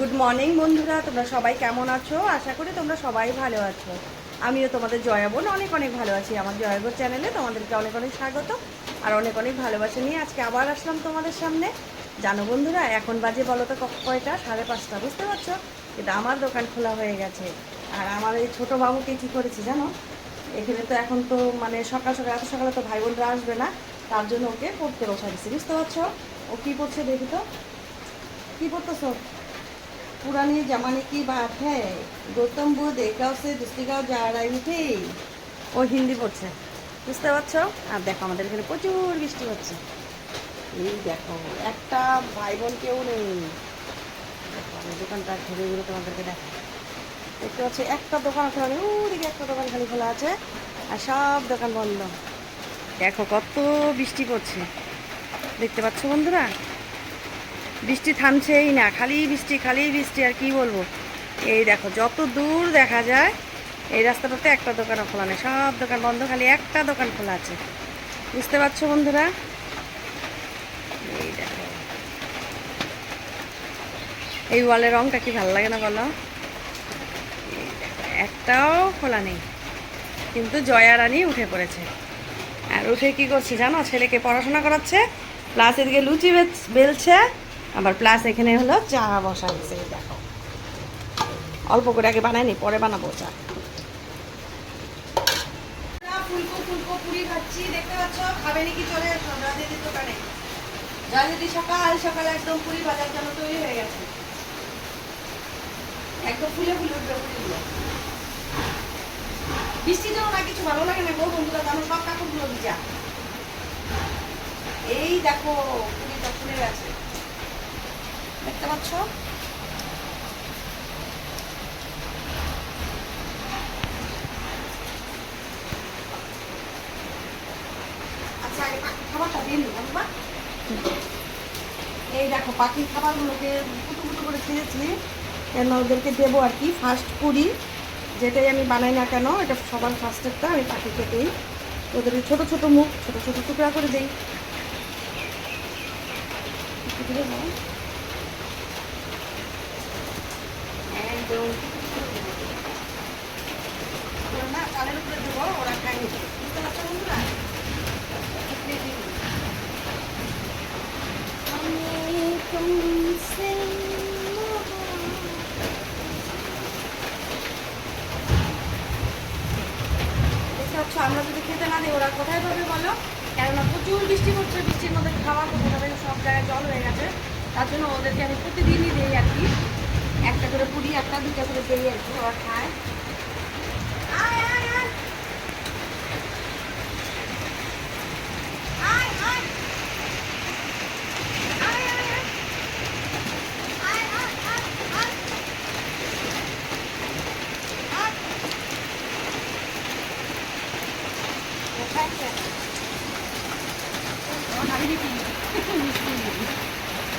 Good morning বন্ধুরা। তোমরা সবাই কেমন আছো? আশা করি তোমরা সবাই ভালো আছো। আমিও তোমাদের জয়াবোন অনেক অনেক ভালো আছি। আমার জয়াবোন চ্যানেলে তোমাদেরকে অনেক অনেক স্বাগত আর অনেক অনেক ভালোবাসা নিয়ে আজকে আবার আসলাম তোমাদের সামনে। জানো বন্ধুরা, এখন বাজে বলো তো কয়টা? সাড়ে পাঁচটা, বুঝতে পারছ? কিন্তু আমার দোকান খোলা হয়ে গেছে। আর আমার এই ছোটো বাবুকে কী করেছি জানো? এখানে তো এখন তো মানে সকাল সকাল, এত সকালে তো ভাই বোনরা আসবে না। তার জন্য ওকে পড়তে বসা দিচ্ছি বুঝতে পারছ? ও কী পড়ছে দেখি তো? কী পড়তেছো? पुरानी जमाने की बात है गौतम बुद्ध एक गाँव से दूसरी गाँव जा रही थी ও হিন্দি পড়ছে বুঝতে পারছো আর দেখো আমাদের এখানে প্রচুর বৃষ্টি হচ্ছে এই দেখো একটা ভাই বোন কেউ নেই দেখো আমি দোকানটা ঘুরে ঘুরে তোমাদেরকে দেখো দেখতে পাচ্ছি একটা দোকান খোলা নেই ওদিকে একটা দোকান খালি খোলা আছে আর সব দোকান বন্ধ দেখো কত বৃষ্টি পড়ছে দেখতে পাচ্ছ বন্ধুরা বৃষ্টি থামছেই না, খালি বৃষ্টি খালি বৃষ্টি, আর কি বলব? এই দেখো, যত দূর দেখা যায়, এই রাস্তাটাতে একটা দোকানও খোলা নেই, সব দোকান বন্ধ, খালি একটা দোকান খোলা আছে। বুঝতে পারছ বন্ধুরা? এই দেখো। এই ওয়ালের রংটা কি ভালো লাগে না বলো? একটাও খোলা নেই, কিন্তু জয়া রানী উঠে পড়েছে। আর উঠে কি করছে জানো? ছেলেকে পড়াশোনা করাচ্ছে প্লাস এদিকে লুচি বেলছে আবার প্লাস এখানে হলো চা বসা এই দেখো। অল্প করে আগে বানাইনি পরে বানাবো চা। ফুলে উঠবে না কিছু ভালো না গো বন্ধুরা সব এই দেখো পুরিটা ফুলে গেছে। পাচ্ছ এই দেখো, পাখির খাবারগুলোকে কুটু কুটু করে ছিঁড়েছি কেন ওদেরকে দেবো আর কি? ফার্স্ট পুরি, যেটাই আমি বানাই না কেন, এটা সবার ফার্স্টেরটা আমি পাখিকে দিই ওদের ছোট ছোট মুখ, ছোট ছোট টুকরা করে দিই একটু দেবো। একদম ওরা না চালের উপরে ওরা খায় নিবে বুঝতে পারছ বন্ধুরা তুমসে দেখতে আমরা যদি খেতে না দিই ওরা কোথায় পাবে বলো কেননা প্রচুর বৃষ্টি পড়ছে বৃষ্টির মধ্যে খাওয়ার কোথাও যাবে সব জায়গায় জল হয়ে গেছে তার জন্য ওদেরকে আমি প্রতিদিনই দিই আর কি। একটা করে পুরি, একটা, দুটা করে দিই আর কি ওরা খায়।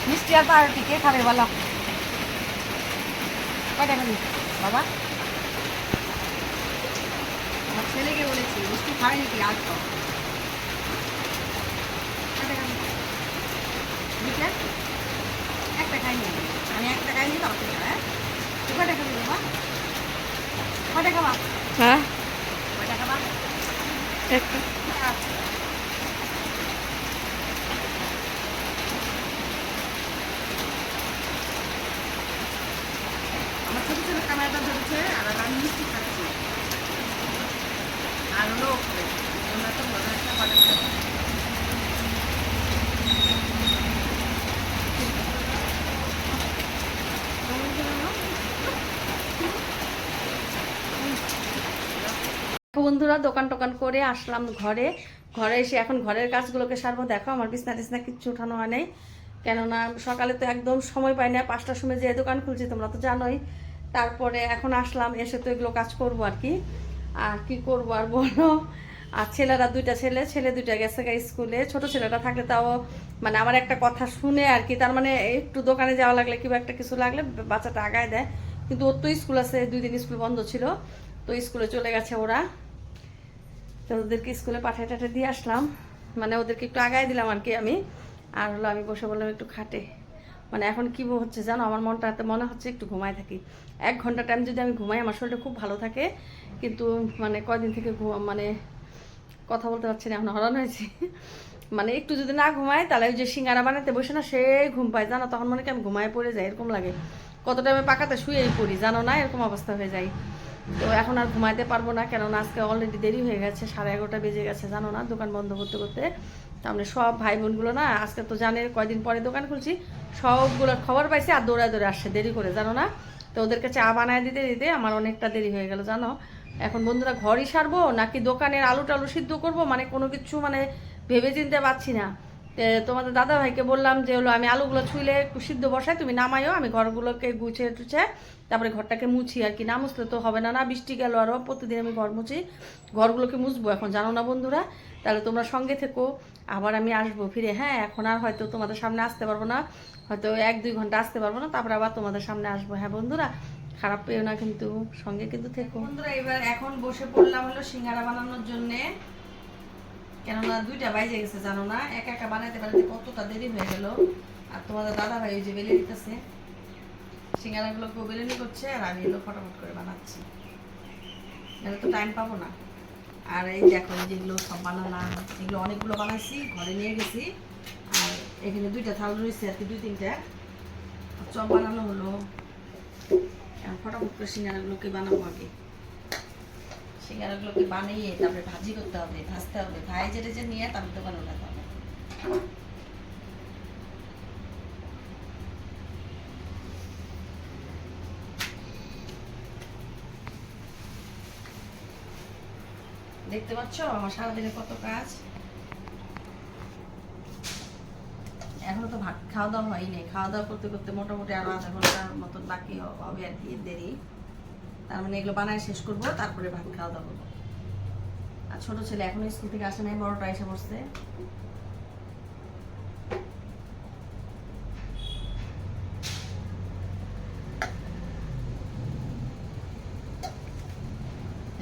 মিষ্টি আর পাউরুটি কে খাবে বলো কয়টা খাবি বাবা। আমার ছেলেকে বলেছি মিষ্টি খাবে নাকি খাবি দুইটা একটা খাইনি আমি। আমি একটা খাইনি তো আপনি হ্যাঁ কয়টা খাবি বাবা। কয়টা খাবা? হ্যাঁ। কয়টা খাবা? একটা আচ্ছা আমার ধরেছে মিষ্টি তো বন্ধুরা, দোকান টোকান করে আসলাম ঘরে। ঘরে এসে এখন ঘরের কাজগুলোকে সারবো। দেখো, আমার বিছনা টিছনা কিচ্ছু উঠানো হয় নাই। কেননা সকালে তো একদম সময় পাই না, পাঁচটার সময় যে দোকান খুলছি, তোমরা তো জানোই। তারপরে এখন আসলাম, এসে তো এগুলো কাজ করব আর কি। আর কি করব আর বলো? আর ছেলেরা দুইটা ছেলে ছেলে দুইটা গেছে গা স্কুলে। ছোট ছেলেটা থাকলে তাও মানে আমার একটা কথা শুনে আর কি, তার মানে একটু দোকানে যাওয়া লাগলে কিংবা একটা কিছু লাগলে বাচ্চাটা আগায় দেয়। কিন্তু ওর তো স্কুল আছে, দুই দিন স্কুল বন্ধ ছিল। তো স্কুলে চলে গেছে ওরা। তো ওদেরকে স্কুলে পাঠিয়ে টাঠিয়ে দিয়ে আসলাম। মানে ওদেরকে একটু আগায় দিলাম আর কি আমি। আর হলো আমি বসে বললাম একটু খাটে। মানে এখন কি হচ্ছে জানো? আমার মনটা মনে হচ্ছে একটু ঘুমায় থাকি। এক ঘণ্টা টাইম যদি আমি ঘুমাই, আমার শরীরটা খুব ভালো থাকে। কিন্তু মানে কয়দিন থেকে মানে কথা বলতে পারছি না, এখন হরান হয়েছি। মানে একটু যদি না ঘুমাই তাহলে ওই যে সিঙ্গারা বানাতে বসে না সেই ঘুম পায়। জানো, তখন মনে কি আমি ঘুমায় পড়ে যাই, এরকম লাগে। কত টাইমে পাকাতে শুয়েই পড়ি, জানো না? এরকম অবস্থা হয়ে যায়। তো এখন আর ঘুমাইতে পারব না, কেননা আজকে অলরেডি দেরি হয়ে গেছে, সাড়ে এগারোটা বেজে গেছে, জানো না? দোকান বন্ধ করতে করতে। তারপরে সব ভাই বোনগুলো না, আজকে তো জানে কয়দিন পরে দোকান খুলছি, সবগুলোর খবর পাইছি আর দৌড়ায় দৌড়ে আসছে, দেরি করে, জানো না? তো ওদেরকে চা বানায় দিতে দিতে আমার অনেকটা দেরি হয়ে গেল, জানো? এখন বন্ধুরা ঘরই সারবো নাকি দোকানের আলু টালু সিদ্ধ করব? মানে কোনো কিছু মানে ভেবে চিনতে পারছি না তোমাদের দাদা ভাইকে বললাম যে, হলো, আমি আলুগুলো একটু সিদ্ধ বসাই, তুমি নামাইও, আমি ঘরগুলোকে গুছিয়ে টুছে, তারপরে ঘরটাকে মুছি আর কি। না মুছলে তো হবে না না বৃষ্টি গেল আরও প্রতিদিন আমি ঘর মুছি, ঘরগুলোকে মুছবো এখন, জানো না বন্ধুরা? তাহলে তোমরা সঙ্গে থেকো। আবার আমি আসব ফিরে হ্যাঁ? এখন আর হয়তো তোমাদের সামনে আসতে পারব না। হয়তো এক, দুই ঘণ্টা আসতে পারব না, তারপরে আবার তোমাদের সামনে আসব। হ্যাঁ বন্ধুরা, খারাপ পেও না কিন্তু, সঙ্গে কিন্তু থেকো। বন্ধুরা, এবার এখন বসে পড়লাম হলো সিঙ্গারা বানানোর জন্যে। কেননা দুইটা বাইজে গেছে, জানো না? একা একা বানাইতে বানাইতে কতটা দেরি হয়ে গেল। আর তোমাদের দাদা ভাই ওই যে বেলে দিতেছে। সিঙ্গারাগুলো কেউ বেলেনি করছে, আর আমি এগুলো ফটাফট করে বানাচ্ছি। নাহলে তো টাইম পাবো না। আর এই দেখো যেগুলো সব বানালাম, এগুলো অনেকগুলো বানাইছি, ঘরে নিয়ে গেছি। আর এখানে দুইটা থাল রয়েছে আর কি, দুই তিনটা। চপ বানানো হলো। ফটাফট করে সিঙ্গারাগুলোকে বানাবো আগে। সিঙ্গারাগুলোকে বানিয়ে তারপরে ভাজি করতে হবে, ভাজতে হবে। ভাই যেটা যে নিয়ে তারপর দোকানে উঠাতে হবে। দেখতে পাচ্ছ? আমার সারাদিনে কত কাজ। এখনও তো ভাত খাওয়া দাওয়া হয়নি। খাওয়া দাওয়া করতে করতে মোটামুটি আরও আধা ঘণ্টার মতন বাকি হবে আর কি, দেরি। তার মানে এগুলো বানায় শেষ করব, তারপরে ভাত খাওয়া দাওয়া করব। আর ছোট ছেলে এখন স্কুল থেকে আসে নাই, বড়টা এসে বসছে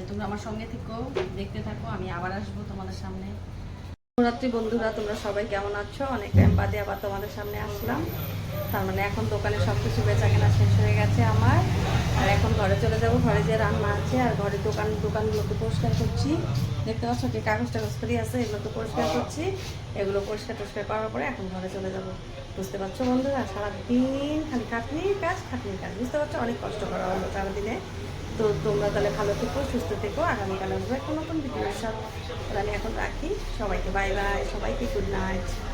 তোমরা আমার সঙ্গে থেকো, দেখতে থাকো, আমি আবার আসব তোমাদের সামনে। রাত্রি বন্ধুরা, তোমরা সবাই কেমন আছো? অনেক টাইম বাদে আবার তোমাদের সামনে আসলাম। তার মানে এখন দোকানে সব কিছু বেচা কেনা শেষ হয়ে গেছে আমার। আর এখন ঘরে চলে যাব, ঘরে যে রান্না আছে আর ঘরে দোকান দোকানগুলোকে পরিষ্কার করছি। দেখতে পাচ্ছ কি কাগজ টাগজ করি আছে, এগুলো তো পরিষ্কার করছি। এগুলো পরিষ্কার টরিষ্কার করার পরে এখন ঘরে চলে যাব। বুঝতে পারছ বন্ধুরা? সারাদিন খালি খাটনির কাজ খাটনির কাজ। বুঝতে পারছ? অনেক কষ্ট করা হলো সারাদিনে। তো তোমরা তাহলে ভালো থেকো, সুস্থ থেকো। আগামীকাল আসব একটা নতুন ভিডিওর সাথে। তাহলে আমি এখন রাখি। সবাইকে বাই বাই সবাইকে গুড নাইট